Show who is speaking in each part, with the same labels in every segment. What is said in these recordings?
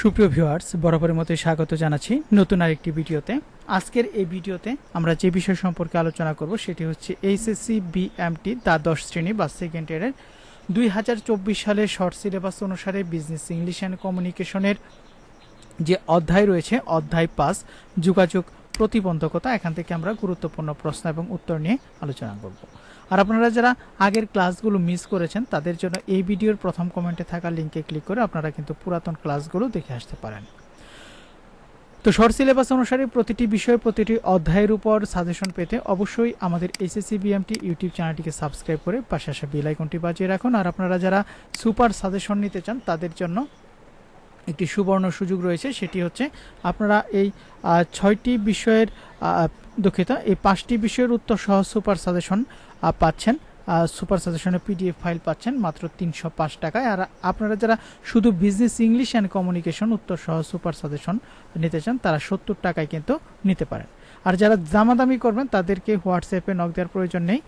Speaker 1: সুপ্রিয় ভিউয়ার্স, বরাবরের মতো স্বাগত জানাচ্ছি নতুন আরেকটি ভিডিওতে। আজকের এই ভিডিওতে আমরা যে বিষয় সম্পর্কে আলোচনা করব সেটি হচ্ছে এইচএসসি বিএমটি দ্বাদশ শ্রেণি বা সেকেন্ড ইয়ারের দুই হাজার চব্বিশ সালের শর্ট সিলেবাস অনুসারে বিজনেস ইংলিশ অ্যান্ড কমিউনিকেশনের যে অধ্যায় রয়েছে, অধ্যায় পাস যোগাযোগ প্রতিবন্ধকতা, এখান থেকে আমরা গুরুত্বপূর্ণ প্রশ্ন এবং উত্তর নিয়ে আলোচনা করব। আর আপনারা যারা আগের ক্লাসগুলো মিস করেছেন, তাদের জন্য এই ভিডিওর প্রথম কমেন্টে থাকা লিঙ্কে ক্লিক করে আপনারা কিন্তু পুরাতন ক্লাসগুলো দেখে আসতে পারেন। তো শর্ট সিলেবাস অনুসারে প্রতিটি বিষয়ে প্রতিটি অধ্যায়ের উপর সাজেশন পেতে অবশ্যই আমাদের এসএসসি বিএমটি ইউটিউব চ্যানেলটিকে সাবস্ক্রাইব করে পাশে আসা বেল আইকনটি বাজিয়ে রাখুন। আর আপনারা যারা সুপার সাজেশন নিতে চান, তাদের জন্য একটি সুবর্ণ সুযোগ রয়েছে, সেটি হচ্ছে আপনারা এই ছয়টি বিষয়ের দুঃখিত, এই পাঁচটি বিষয়ের উত্তর সহ সুপার সাজেশন পাচ্ছেন। সুপার সাজেশনের পিডিএফ ফাইল পাচ্ছেন মাত্র তিনশো পাঁচ টাকায়। আর আপনারা যারা শুধু বিজনেস ইংলিশ অ্যান্ড কমিউনিকেশন উত্তর সহ সুপার সাজেশন নিতে চান, তারা সত্তর টাকায় কিন্তু নিতে পারেন। আর যারা দামাদামি করবেন, তাদেরকে হোয়াটসঅ্যাপে নক দেওয়ার প্রয়োজন নেই।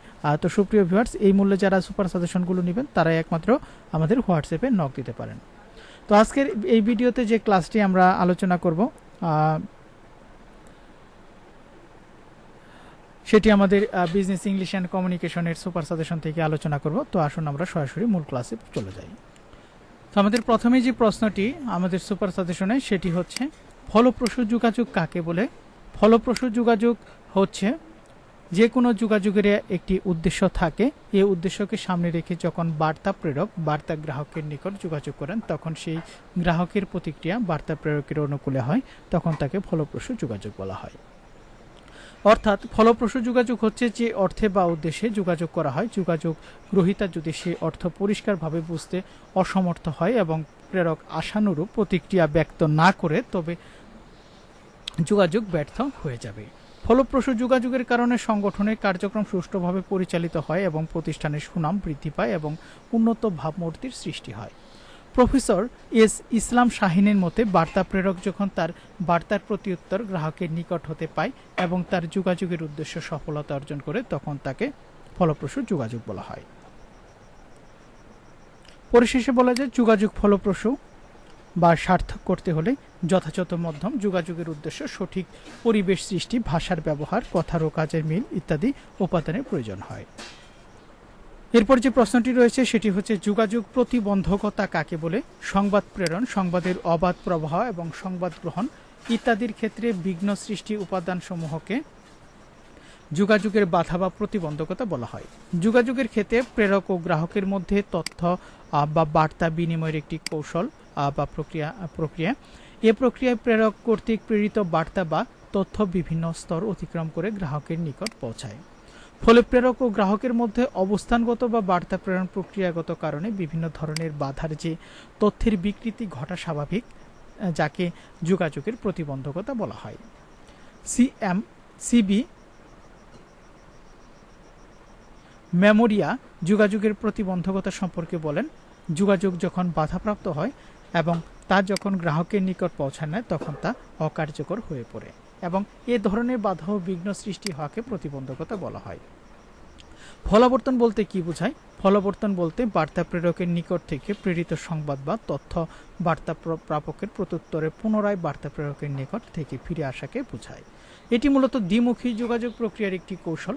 Speaker 1: তো সুপ্রিয় ভিউয়ার্স, এই মূল্যে যারা সুপার সাজেশনগুলো নেবেন, তারাই একমাত্র আমাদের হোয়াটসঅ্যাপে নক দিতে পারেন। তো আজকের এই ভিডিওতে যে ক্লাসটি আমরা আলোচনা করব সেটি আমাদের বিজনেস ইংলিশ অ্যান্ড কমিউনিকেশনের সুপার সাজেশন থেকে আলোচনা করব। তো আসুন আমরা সরাসরি মূল ক্লাসে চলে যাই। তো আমাদের প্রথমে যে প্রশ্নটি আমাদের সুপার সাজেশনে সেটি হচ্ছে, ফলপ্রসূ যোগাযোগ কাকে বলে? ফলপ্রসূ যোগাযোগ হচ্ছে যে কোনো যোগাযোগের একটি উদ্দেশ্য থাকে, এই উদ্দেশ্যকে সামনে রেখে যখন বার্তা প্রেরক, বার্তা গ্রাহকের নিকট যোগাযোগ করেন, তখন সেই গ্রাহকের প্রতিক্রিয়া বার্তা প্রেরকের অনুকূলে হয়, তখন তাকে ফলপ্রসূ যোগাযোগ বলা হয়। অর্থাৎ ফলপ্রসূ যোগাযোগ হচ্ছে যে অর্থে বা উদ্দেশ্যে যোগাযোগ করা হয়, যোগাযোগ গ্রহীতা যদি সে অর্থ পরিষ্কারভাবে বুঝতে অসমর্থ হয় এবং প্রেরক আশানুরূপ প্রতিক্রিয়া ব্যক্ত না করে, তবে যোগাযোগ ব্যর্থ হয়ে যাবে। ফলপ্রসূ যোগাযোগের কারণে সংগঠনের কার্যক্রম সুষ্ঠুভাবে পরিচালিত হয় এবং প্রতিষ্ঠানের সুনাম বৃদ্ধি পায় এবং উন্নত ভাবমূর্তির সৃষ্টি হয়। প্রফেসর এস ইসলাম শাহিনের মতে, বার্তা প্রেরক যখন তার বার্তার প্রত্যুত্তর গ্রাহকের নিকট হতে পায় এবং তার যোগাযোগের উদ্দেশ্য সফলতা অর্জন করে, তখন তাকে ফলপ্রসূ যোগাযোগ বলা হয়। পরিশেষে বলা যায়, যোগাযোগ ফলপ্রসূ বা সার্থক করতে হলে যথাযথ মাধ্যম যোগাযোগের উদ্দেশ্য সঠিক পরিবেশ সৃষ্টি, ভাষার ব্যবহার, কথার ও কাজের মিল ইত্যাদি উপাদানের প্রয়োজন হয়। এরপর যে প্রশ্নটি রয়েছে সেটি হচ্ছে, যোগাযোগ প্রতিবন্ধকতা কাকে বলে? সংবাদ প্রেরণ, সংবাদের অবাধ প্রবাহ এবং সংবাদ গ্রহণ ইত্যাদির ক্ষেত্রে বিঘ্ন সৃষ্টি উপাদানসমূহকে যোগাযোগের বাধা বা প্রতিবন্ধকতা বলা হয়। যোগাযোগের ক্ষেত্রে প্রেরক ও গ্রাহকের মধ্যে তথ্য বা বার্তা বিনিময়ের একটি কৌশল বা প্রক্রিয়া প্রক্রিয়া। এ প্রক্রিয়ায় প্রেরক কর্তৃক প্রেরিত বার্তা বা তথ্য বিভিন্ন স্তর অতিক্রম করে গ্রাহকের নিকট পৌঁছায়। ফলে প্রেরক ও গ্রাহকের মধ্যে অবস্থানগত বা বার্তা প্রেরণ প্রক্রিয়াগত কারণে বিভিন্ন ধরনের বাধার যে তথ্যের বিকৃতি ঘটা স্বাভাবিক যাকে যোগাযোগের প্রতিবন্ধকতা বলা হয়। সিএম, সিবি, মেমোরিয়া যোগাযোগের প্রতিবন্ধকতা সম্পর্কে বলেন, যোগাযোগ যখন বাধাপ্রাপ্ত হয় এবং তা যখন গ্রাহকের নিকট পৌঁছায় না, তখন তা অকার্যকর হয়ে পড়ে এবং এ ধরনের বাধা ও বিঘ্ন সৃষ্টি হওয়াকে প্রতিবন্ধকতা বলা হয়। ফলাবর্তন বলতে কি বোঝায়? ফলাবর্তন বলতে বার্তা প্রেরকের নিকট থেকে প্রেরিত সংবাদ বা তথ্য বার্তা প্রাপকের প্রত্যুত্তরে পুনরায় বার্তা প্রেরকের নিকট থেকে ফিরে আসাকে বোঝায়। এটি মূলত দ্বিমুখী যোগাযোগ প্রক্রিয়ার একটি কৌশল।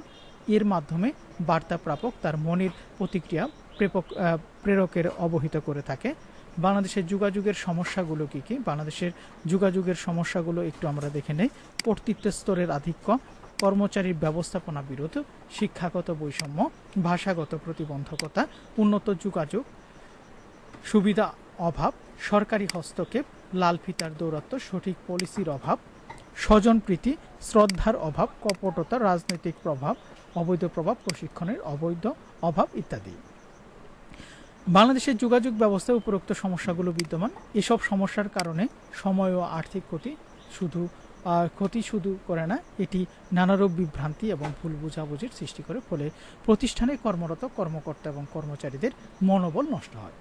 Speaker 1: এর মাধ্যমে বার্তা প্রাপক তার মনের প্রতিক্রিয়া প্রেরকের অবহিত করে থাকে বাংলাদেশের যোগাযোগের সমস্যাগুলো কি কি? বাংলাদেশের যোগাযোগের সমস্যাগুলো একটু আমরা দেখে নেই। কর্তৃত্ব স্তরের আধিক্য কর্মচারীর ব্যবস্থাপনা বিরোধ, শিক্ষাগত বৈষম্য, ভাষাগত প্রতিবন্ধকতা, উন্নত যোগাযোগ, সুবিধা অভাব, সরকারি হস্তক্ষেপ, লাল ফিতার দৌরত্ব সঠিক পলিসির অভাব স্বজনপ্রীতি শ্রদ্ধার অভাব, কপটতা, রাজনৈতিক প্রভাব, অবৈধ প্রভাব, প্রশিক্ষণের অবৈধ অভাব ইত্যাদি। বাংলাদেশের যোগাযোগ ব্যবস্থায় উপরোক্ত সমস্যাগুলো বিদ্যমান। এসব সমস্যার কারণে সময় ও আর্থিক ক্ষতি শুধু ক্ষতি শুধু করে না, এটি নানারূপ বিভ্রান্তি এবং ভুল বোঝাবুঝির সৃষ্টি করে, ফলে প্রতিষ্ঠানে কর্মরত কর্মকর্তা এবং কর্মচারীদের মনোবল নষ্ট হয়।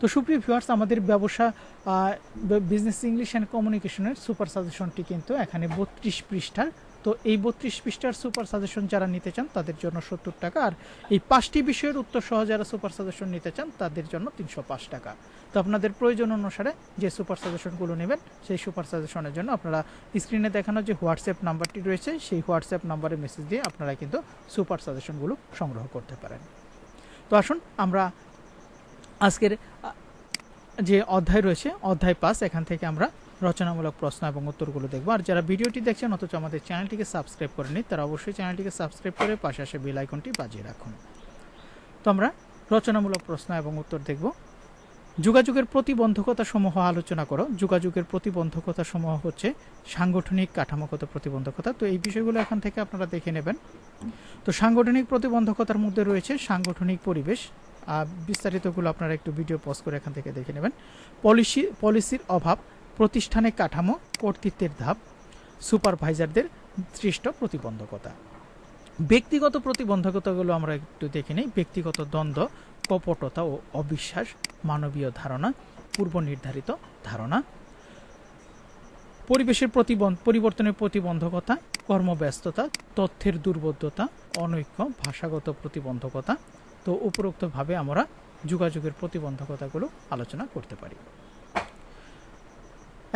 Speaker 1: তো সুপ্রিয় ভিউয়ার্স আমাদের ব্যবসা বিজনেস ইংলিশ অ্যান্ড কমিউনিকেশনের সুপার সাজেশনটি কিন্তু এখানে বত্রিশ পৃষ্ঠার তো এই বত্রিশ পৃষ্ঠার সুপার সাজেশন যারা নিতে চান, তাদের জন্য সত্তর টাকা। আর এই পাঁচটি বিষয়ের উত্তর সহ যারা সুপার সাজেশন নিতে চান, তাদের জন্য তিনশো পাঁচ টাকা। তো আপনাদের প্রয়োজন অনুসারে যে সুপার সাজেশনগুলো নেবেন, সেই সুপার সাজেশনের জন্য আপনারা স্ক্রিনে দেখানো যে হোয়াটসঅ্যাপ নাম্বারটি রয়েছে, সেই হোয়াটসঅ্যাপ নাম্বারে মেসেজ দিয়ে আপনারা কিন্তু সুপার সাজেশনগুলো সংগ্রহ করতে পারেন। তো আসুন, আমরা আজকের যে অধ্যায় রয়েছে, অধ্যায় পাস এখান থেকে আমরা রচনামূলক প্রশ্ন এবং উত্তরগুলো দেখব। আর যারা ভিডিওটি দেখছেন, অথচ আমাদের চ্যানেলটিকে সাবস্ক্রাইব করে করেনি তারা অবশ্যই চ্যানেলটিকে সাবস্ক্রাইব করে পাশে আসে বেল আইকনটি বাজিয়ে রাখুন। তো আমরা রচনামূলক প্রশ্ন এবং উত্তর দেখব। যোগাযোগের প্রতিবন্ধকতা সমূহ আলোচনা করো। যোগাযোগের প্রতিবন্ধকতা সমূহ হচ্ছে সাংগঠনিক কাঠামোগত প্রতিবন্ধকতা। তো এই বিষয়গুলো এখান থেকে আপনারা দেখে নেবেন। তো সাংগঠনিক প্রতিবন্ধকতার মধ্যে রয়েছে সাংগঠনিক পরিবেশ। বিস্তারিতগুলো আপনারা একটু ভিডিও পজ করে এখান থেকে দেখে নেবেন। পলিসি, পলিসির অভাব প্রতিষ্ঠানে কাঠামো, কর্তৃত্বের ধাপ, সুপারভাইজারদের সৃষ্ট প্রতিবন্ধকতা। ব্যক্তিগত প্রতিবন্ধকতাগুলো আমরা একটু দেখে নিই। ব্যক্তিগত দ্বন্দ্ব, কপটতা ও অবিশ্বাস, মানবীয় ধারণা পূর্ব নির্ধারিত ধারণা। পরিবেশের প্রতিবন্ধ, পরিবর্তনের প্রতিবন্ধকতা, কর্মব্যস্ততা, তথ্যের দুর্বোধ্যতা, অনৈক্য, ভাষাগত প্রতিবন্ধকতা। তো উপরোক্তভাবে আমরা যোগাযোগের প্রতিবন্ধকতাগুলো আলোচনা করতে পারি।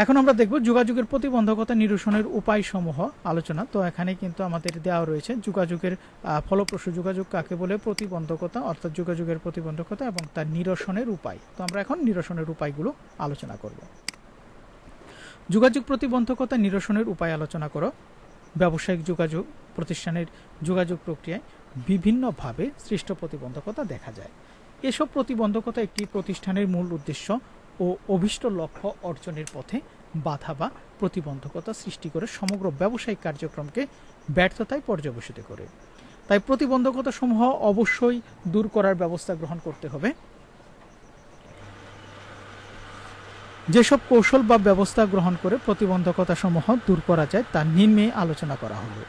Speaker 1: এখন আমরা দেখব যোগাযোগের প্রতিবন্ধকতা নিরসনের উপায়সমূহ আলোচনা। তো এখানে কিন্তু আমাদের দেওয়া রয়েছে যোগাযোগের ফলপ্রসূ যোগাযোগ কাকে বলে, প্রতিবন্ধকতা অর্থাৎ যোগাযোগের প্রতিবন্ধকতা এবং তার নিরসনের উপায়। তো আমরা এখন নিরসনের উপায়গুলো আলোচনা করব। যোগাযোগ প্রতিবন্ধকতা নিরসনের উপায় আলোচনা করো। ব্যবসায়িক যোগাযোগ প্রতিষ্ঠানের যোগাযোগ প্রক্রিয়ায় বিভিন্নভাবে সৃষ্ট প্রতিবন্ধকতা দেখা যায়। এসব প্রতিবন্ধকতা একটি প্রতিষ্ঠানের মূল উদ্দেশ্য ও অভিষ্ট লক্ষ্য অর্জনের পথে বাধা বা প্রতিবন্ধকতা সৃষ্টি করে সমগ্র ব্যবসায়িক কার্যক্রমকে ব্যর্থতায় পর্যবেসিত করে। তাই প্রতিবন্ধকতা সমূহ অবশ্যই দূর করার ব্যবস্থা গ্রহণ করতে হবে। যেসব কৌশল বা ব্যবস্থা গ্রহণ করে প্রতিবন্ধকতা সমূহ দূর করা যায়, তা নিম্নে আলোচনা করা হলো।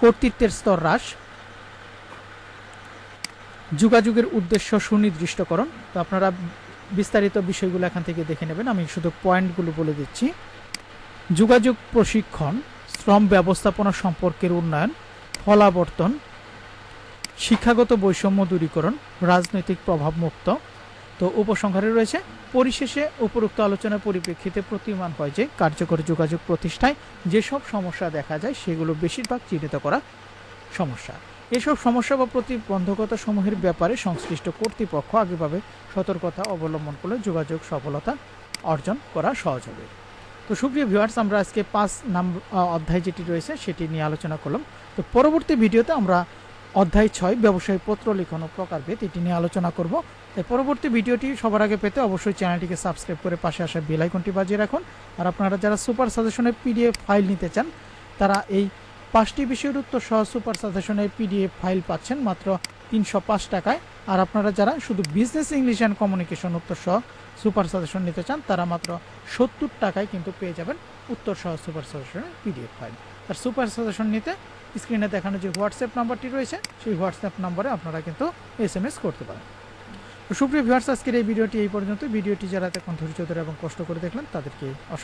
Speaker 1: কর্তৃত্বের স্তর হ্রাস, যোগাযোগের উদ্দেশ্য সুনির্দিষ্টকরণ। তো আপনারা বিস্তারিত বিষয়গুলো এখান থেকে দেখে নেবেন। আমি শুধু পয়েন্টগুলো বলে দিচ্ছি। যোগাযোগ প্রশিক্ষণ, শ্রম ব্যবস্থাপনা সম্পর্কের উন্নয়ন, ফলাবর্তন, শিক্ষাগত বৈষম্য দূরীকরণ, রাজনৈতিক প্রভাব মুক্ত। তো উপসংহারে রয়েছে, পরিশেষে উপরোক্ত আলোচনার পরিপ্রেক্ষিতে প্রতীয়মান হয় যে কার্যকর যোগাযোগ প্রতিষ্ঠায় যেসব সমস্যা দেখা যায়, সেগুলো বেশিরভাগ চিহ্নিত করা সমস্যা। এসব সমস্যা বা প্রতিবন্ধকতা সমূহের ব্যাপারে সংশ্লিষ্ট কর্তৃপক্ষ আগেভাবে সতর্কতা অবলম্বন করলে যোগাযোগ সফলতা অর্জন করা সহজ হবে। তো সুপ্রিয় ভিউয়ার্স আমরা আজকে পাঁচ নাম্বার অধ্যায় যেটি রয়েছে সেটি নিয়ে আলোচনা করলাম। তো পরবর্তী ভিডিওতে আমরা অধ্যায় ছয়, ব্যবসায়ী পত্র লিখন প্রকারভেদ এটি নিয়ে আলোচনা করব। তাই পরবর্তী ভিডিওটি সবার আগে পেতে অবশ্যই চ্যানেলটিকে সাবস্ক্রাইব করে পাশে আসা বেল আইকনটি বাজিয়ে রাখুন। আর আপনারা যারা সুপার সাজেশনের পিডিএফ ফাইল নিতে চান, তারা এই পাঁচটি বিষয়ের উত্তর সহ সুপার সাজেশনের পিডিএফ ফাইল পাচ্ছেন মাত্র তিনশো পাঁচ টাকায়। আর আপনারা যারা শুধু বিজনেস ইংলিশ অ্যান্ড কমিউনিকেশন উত্তর সহ সুপার সাজেশন নিতে চান, তারা মাত্র সত্তর টাকায় কিন্তু পেয়ে যাবেন উত্তর সহ সুপার সাজেশনের পিডিএফ ফাইল। আর সুপার সাজেশন নিতে স্ক্রিনে দেখানো যে হোয়াটসঅ্যাপ নাম্বারটি রয়েছে, সেই হোয়াটসঅ্যাপ নাম্বারে আপনারা কিন্তু এস এম এস করতে পারেন। সুপ্রিয় ভিউয়ার্স, আজকের এই ভিডিওটি এই পর্যন্ত ভিডিওটি যারা এখন ধৈর্য ধরে এবং কষ্ট করে দেখলেন, তাদেরকে অসংখ্য